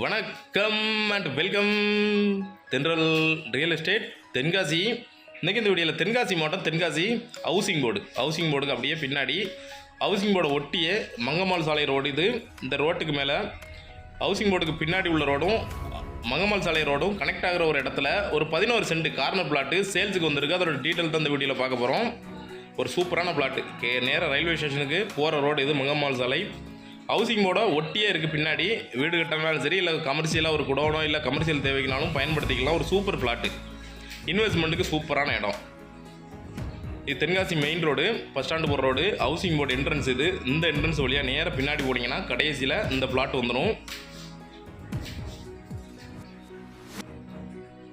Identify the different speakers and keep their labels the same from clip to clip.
Speaker 1: வணக்கம் and welcome Thendral real estate Tenkasi. இன்றைக்கி இந்த வீடியோவில் தென்காசி மாவட்டம் தென்காசி ஹவுசிங் போர்டு ஹவுசிங் போர்டுக்கு அப்படியே பின்னாடி ஹவுசிங் போர்டை ஒட்டியே மங்கம்மாள் சாலை ரோடு இது. இந்த ரோட்டுக்கு மேலே ஹவுசிங் போர்டுக்கு பின்னாடி உள்ள ரோடும் மங்கம்மாள் சாலை ரோடும் கனெக்ட் ஆகிற ஒரு இடத்துல ஒரு பதினோரு சென்ட் கார்னர் பிளாட்டு சேல்ஸுக்கு வந்திருக்கு. அதோட டீட்டெயில் தான் இந்த வீடியோவில் பார்க்க போகிறோம் ஒரு சூப்பரான பிளாட்டு கே நேராக ரயில்வே ஸ்டேஷனுக்கு போகிற ரோடு இது மங்கம்மாள் சாலை. ஹவுசிங் போர்டை ஒட்டியே இருக்குது பின்னாடி. வீடு கட்டினாலும் சரி இல்லை கமர்ஷியலாக ஒரு குடோனோ இல்லை கமர்ஷியல் தேவைக்குனாலும் பயன்படுத்திக்கலாம். ஒரு சூப்பர் பிளாட்டு இன்வெஸ்ட்மெண்ட்டுக்கு சூப்பரான இடம். இது Tenkasi main road bus stand போகிற ரோடு ஹவுசிங் போர்டு என்ட்ரன்ஸ் இது. இந்த என்ட்ரன்ஸ் வழியாக நேராக பின்னாடி போனீங்கன்னா கடைசியில் இந்த பிளாட் வந்துடும்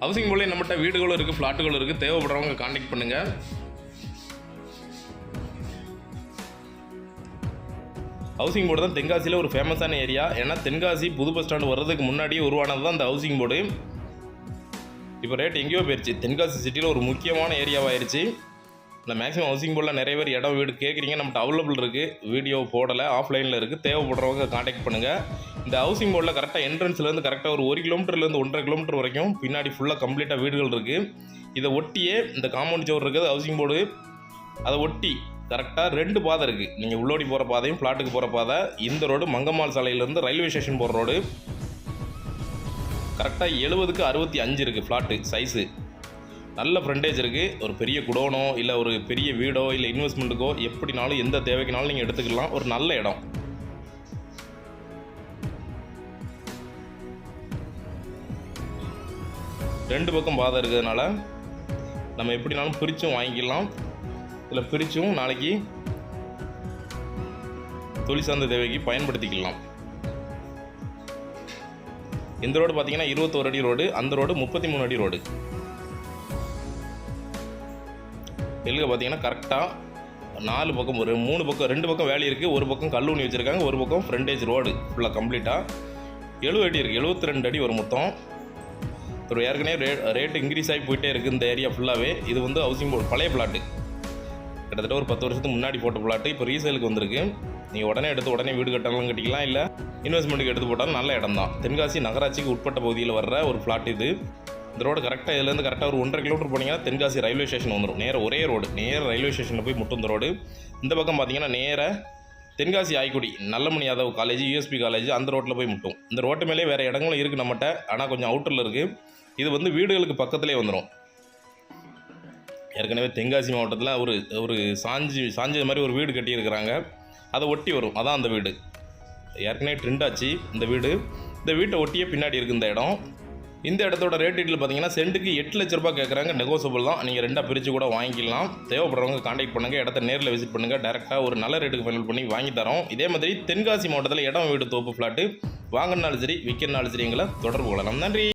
Speaker 1: ஹவுசிங் போர்டில் நம்மகிட்ட வீடுகளும் இருக்குது ஃப்ளாட்டுகளும் இருக்குது தேவைப்படுறவங்க காண்டாக்ட் பண்ணுங்கள் ஹவுசிங் போர்டு தான் தென்காசியில் ஒரு ஃபேமஸான ஏரியா ஏன்னா தென்காசி புது பஸ் ஸ்டாண்டு வர்றதுக்கு முன்னாடியே உருவானது தான் அந்த ஹவுசிங் போர்டு இப்போ ரேட் எங்கேயோ போயிடுச்சு தென்காசி சிட்டியில் ஒரு முக்கியமான ஏரியாவாயிருச்சு இல்லை மேக்ஸிமம் ஹவுசிங் போர்டில் நிறைய பேர் இடம் வீடு கேட்குறீங்க நம்மகிட்ட அவைலபிள் இருக்குது வீடியோ போடலை. ஆஃப்லைனில் இருக்குது தேவைப்படுறவங்க காண்டாக்ட் பண்ணுங்கள் இந்த ஹவுசிங் போர்டில் கரெக்டாக என்ட்ரன்ஸ்லேருந்து கரெக்டாக ஒரு ஒரு கிலோமீட்டர்லேருந்து ஒன்றரை கிலோமீட்டர் வரைக்கும் பின்னாடி ஃபுல்லாக கம்ப்ளீட்டாக வீடுகள் இருக்குது இதை ஒட்டியே இந்த காம்பவுண்ட் சோர் இருக்குது ஹவுசிங் போர்டு அதை ஒட்டி கரெக்டாக ரெண்டு பாதை இருக்குது நீங்கள் உள்ளோடி போகிற பாதையும் ஃப்ளாட்டுக்கு போகிற பாதை இந்த ரோடு மங்கம்மாள் சாலையிலேருந்து ரயில்வே ஸ்டேஷன் போகிற ரோடு கரெக்டாக எழுபதுக்கு அறுபத்தி அஞ்சு இருக்குது ஃப்ளாட்டு சைஸு நல்ல ஃப்ரண்டேஜ் இருக்குது ஒரு பெரிய குடோனோ இல்லை ஒரு பெரிய வீடோ இல்லை இன்வெஸ்ட்மெண்ட்டுக்கோ எப்படினாலும் எந்த தேவைக்குனாலும் நீங்கள் எடுத்துக்கலாம். ஒரு நல்ல இடம். ரெண்டு பக்கம் பாதை இருக்கிறதுனால நம்ம எப்படினாலும் பிரித்தும் வாங்கிக்கலாம். இதில் பிரித்தும் நாளைக்கு தொழில் சார்ந்த தேவைக்கு பயன்படுத்திக்கலாம். இந்த ரோடு பார்த்தீங்கன்னா இருபத்தோரு அடி ரோடு அந்த ரோடு முப்பத்தி மூணு அடி ரோடு. எல்க பார்த்தீங்கன்னா கரெக்டாக நாலு பக்கம் ஒரு மூணு பக்கம் ரெண்டு பக்கம் வேலி இருக்குது ஒரு பக்கம் கல்லூனி வச்சுருக்காங்க ஒரு பக்கம் ஃப்ரண்டேஜ் ரோடு ஃபுல்லாக கம்ப்ளீட்டாக எழுபது அடி இருக்குது எழுபத்தி ரெண்டு அடி ஒரு மொத்தம். ஏற்கனவே ரே ரேட்டு இன்க்ரீஸ் ஆகி போயிட்டே இருக்குது இந்த ஏரியா ஃபுல்லாகவே இது வந்து ஹவுசிங் போர்டு பழைய பிளாட்டு கிட்டத்தட்ட ஒரு பத்து வருஷத்துக்கு முன்னாடி போட்ட பிளாட்டு இப்போ ரீசேலுக்கு வந்திருக்கு. நீங்கள் உடனே எடுத்து உடனே வீடு கட்டலாம் கட்டிக்கலாம் இல்லை இன்வெஸ்ட்மெண்ட்டுக்கு எடுத்து போட்டாலும் நல்ல இடம் தான் தென்காசி நகராட்சிக்கு உட்பட்ட பகுதியில் வர்ற ஒரு பிளாட் இது. இந்த ரோடு கரெக்டாக இதுலேருந்து கரெக்டாக ஒரு ஒன்றரை கிலோமீட்டர் போனீங்கன்னா தென்காசி ரயில்வே ஸ்டேஷன் வந்துடும் நேராக ஒரே ரோடு நேர ரயில்வே ஸ்டேஷனில் போய் முட்டும் ரோடு இந்த பக்கம் பார்த்தீங்கன்னா நேராக Tenkasi Ayikudi Nallamani Yadav college USP college அந்த ரோட்டில் போய் முட்டும். இந்த ரோட்டு மேலே வேறு இடங்களும் இருக்குது நம்மகிட்ட ஆனால் கொஞ்சம் அவுட்டரில் இருக்குது இது வந்து வீடுகளுக்கு பக்கத்துலேயே வந்துடும் ஏற்கனவே தென்காசி மாவட்டத்தில் ஒரு ஒரு சாஞ்சி சாஞ்சது மாதிரி ஒரு வீடு கட்டியிருக்கிறாங்க. அதை ஒட்டி வரும். அதான் அந்த வீடு. ஏற்கனவே ட்ரெண்ட் ஆச்சு இந்த வீடு. இந்த வீட்டை ஒட்டியே பின்னாடி இருக்குது இந்த இடம். இந்த இடத்தோட ரேட் டீட்டில் பார்த்தீங்கன்னா சென்ட்டுக்கு எட்டு லட்ச ரூபாய் கேட்குறாங்க நெகோசபிள் தான். நீங்கள் ரெண்டாக பிரித்து கூட வாங்கிக்கலாம். தேவைப்படுறவங்க காண்டாக்ட் பண்ணுங்கள் இடத்த நேரில் விசிட் பண்ணுங்கள் டேரெக்டாக ஒரு நல்ல ரேட்டுக்கு ஃபைனல் பண்ணி வாங்கி தரோம். இதே மாதிரி தென்காசி மாவட்டத்தில் இடம் வீடு தோப்பு ஃப்ளாட்டு வாங்கினாலும் சரி விற்கிறனாலும் சரி எங்களை தொடர்பு கொள்ளலாம். நன்றி.